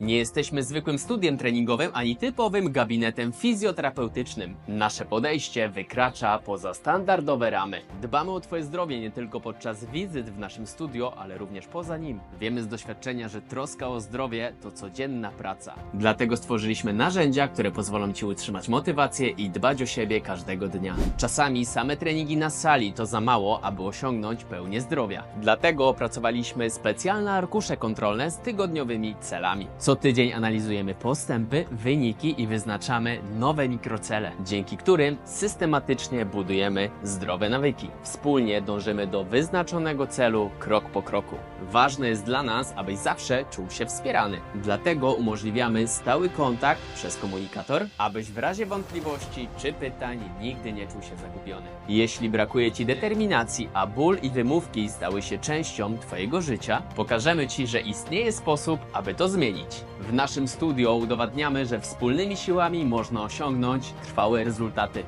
Nie jesteśmy zwykłym studiem treningowym ani typowym gabinetem fizjoterapeutycznym. Nasze podejście wykracza poza standardowe ramy. Dbamy o Twoje zdrowie nie tylko podczas wizyt w naszym studio, ale również poza nim. Wiemy z doświadczenia, że troska o zdrowie to codzienna praca. Dlatego stworzyliśmy narzędzia, które pozwolą Ci utrzymać motywację i dbać o siebie każdego dnia. Czasami same treningi na sali to za mało, aby osiągnąć pełnię zdrowia. Dlatego opracowaliśmy specjalne arkusze kontrolne z tygodniowymi celami. Co tydzień analizujemy postępy, wyniki i wyznaczamy nowe mikrocele, dzięki którym systematycznie budujemy zdrowe nawyki. Wspólnie dążymy do wyznaczonego celu krok po kroku. Ważne jest dla nas, abyś zawsze czuł się wspierany. Dlatego umożliwiamy stały kontakt przez komunikator, abyś w razie wątpliwości czy pytań nigdy nie czuł się zagubiony. Jeśli brakuje Ci determinacji, a ból i wymówki stały się częścią Twojego życia, pokażemy Ci, że istnieje sposób, aby to zmienić. W naszym studio udowadniamy, że wspólnymi siłami można osiągnąć trwałe rezultaty.